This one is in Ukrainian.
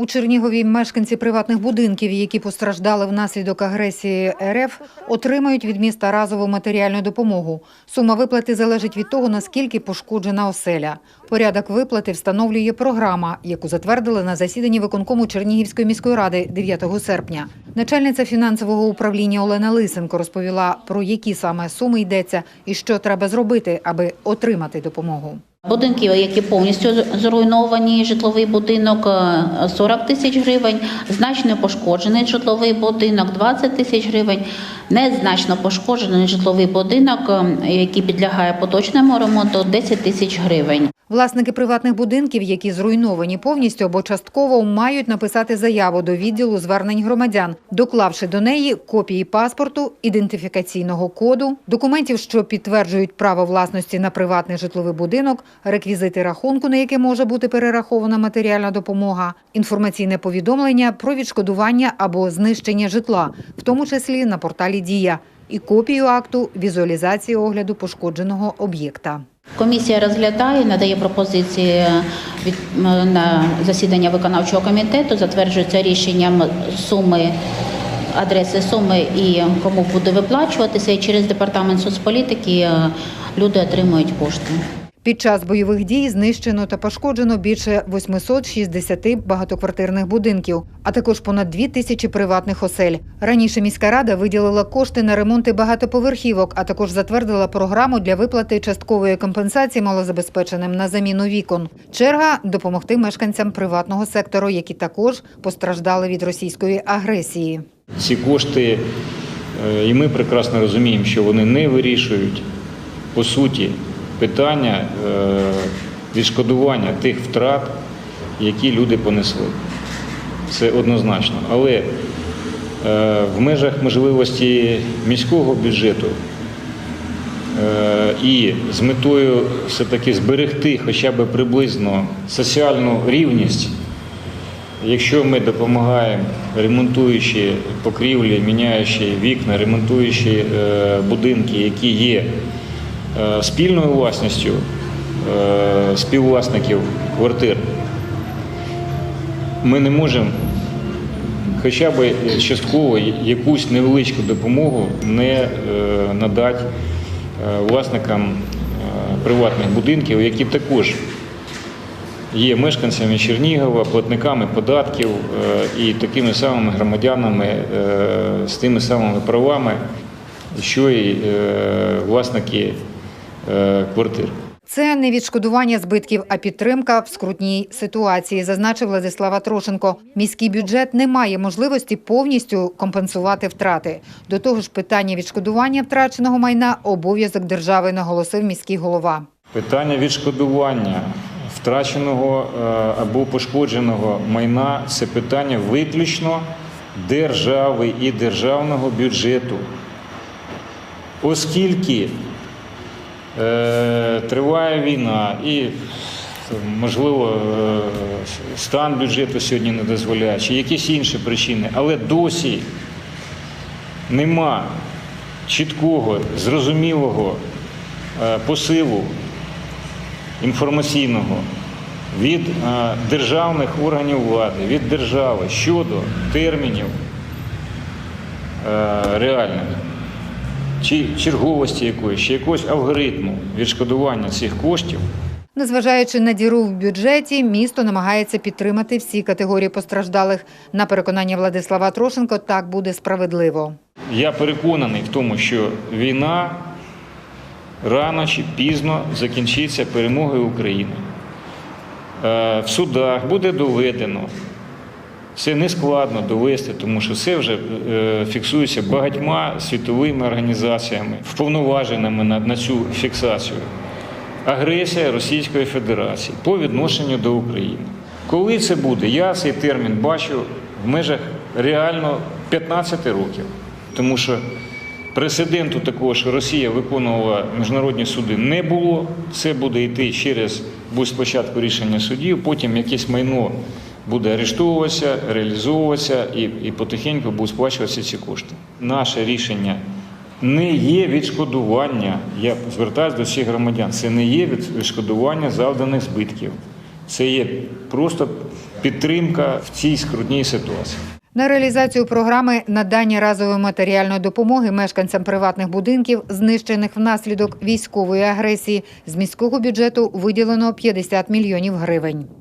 У Чернігові мешканці приватних будинків, які постраждали внаслідок агресії РФ, отримають від міста разову матеріальну допомогу. Сума виплати залежить від того, наскільки пошкоджена оселя. Порядок виплати встановлює програма, яку затвердили на засіданні виконкому Чернігівської міської ради 9 серпня. Начальниця фінансового управління Олена Лисенко розповіла, про які саме суми йдеться і що треба зробити, аби отримати допомогу. Будинки, які повністю зруйновані, житловий будинок е, 40 тисяч гривень, значно пошкоджений житловий будинок 20 тисяч гривень, незначно пошкоджений житловий будинок, е, який підлягає поточному ремонту 10 тисяч гривень. Власники приватних будинків, які зруйновані повністю або частково, мають написати заяву до відділу звернень громадян, доклавши до неї копії паспорту, ідентифікаційного коду, документів, що підтверджують право власності на приватний житловий будинок, реквізити рахунку, на яке може бути перерахована матеріальна допомога, інформаційне повідомлення про відшкодування або знищення житла, в тому числі на порталі Дія, і копію акту візуалізації огляду пошкодженого об'єкта. Комісія розглядає, надає пропозиції від на засідання виконавчого комітету, затверджується рішенням суми. Адреси суми і кому буде виплачуватися, і через департамент соцполітики е, люди отримують кошти. Під час бойових дій знищено та пошкоджено більше 860 багатоквартирних будинків, а також понад 2 тисячі приватних осель. Раніше міська рада виділила кошти на ремонти багатоповерхівок, а також затвердила програму для виплати часткової компенсації малозабезпеченим на заміну вікон. Черга допомогти мешканцям приватного сектору, які також постраждали від російської агресії. Ці кошти, е, і ми прекрасно розуміємо, що вони не вирішують по суті питання е, відшкодування тих втрат, які люди понесли. Це однозначно. Але е, в межах можливості міського бюджету е, і з метою все-таки зберегти хоча б приблизно соціальну рівність. Якщо ми допомагаємо, ремонтуючи покрівлі, міняючи вікна, ремонтуючи будинки, які є спільною власністю е, співвласників квартир, ми не можемо хоча б частково якусь невеличку допомогу не е, надати е, власникам е, приватних будинків, які також є мешканцями Чернігова, платниками податків е, і такими самими громадянами е, з тими самими правами, що е, власники е, квартир. Це не відшкодування збитків, а підтримка в скрутній ситуації, зазначив Владислава Трошенко. Міський бюджет не має можливості повністю компенсувати втрати. До того ж, питання відшкодування втраченого майна – обов'язок держави, наголосив міський голова. Питання відшкодування втраченого е, або пошкодженого майна це питання виключно держави і державного бюджету. Оскільки е, триває війна і, можливо, е, стан бюджету сьогодні не дозволяє, чи якісь інші причини, але досі нема чіткого, зрозумілого е, посилу інформаційного від е, державних органів влади, від держави щодо термінів е, реальних чи черговості якоїсь, чи якогось алгоритму відшкодування цих коштів. Незважаючи на діру в бюджеті, місто намагається підтримати всі категорії постраждалих. На переконання Владислава Трошенко, так буде справедливо. Я переконаний в тому, що війна рано чи пізно закінчиться перемогою України. Е, В судах буде доведено. Це не складно довести, тому що це вже е, фіксується багатьма світовими організаціями, вповноваженими на, цю фіксацію. Агресія Російської Федерації по відношенню до України. Коли це буде, я цей термін бачу в межах реально 15 років. Тому що прецеденту такого, що Росія виконувала міжнародні суди, не було. Це буде йти через будь спочатку рішення судів, потім якесь майно буде арештовуватися, реалізовуватися і, і потихеньку будуть сплачуватися ці кошти. Наше рішення не є відшкодування. Я звертаюся до всіх громадян. Це не є відшкодування завданих збитків. Це є просто підтримка в цій скрутній ситуації. На реалізацію програми надання разової матеріальної допомоги мешканцям приватних будинків, знищених внаслідок військової агресії, з міського бюджету виділено 50 мільйонів гривень.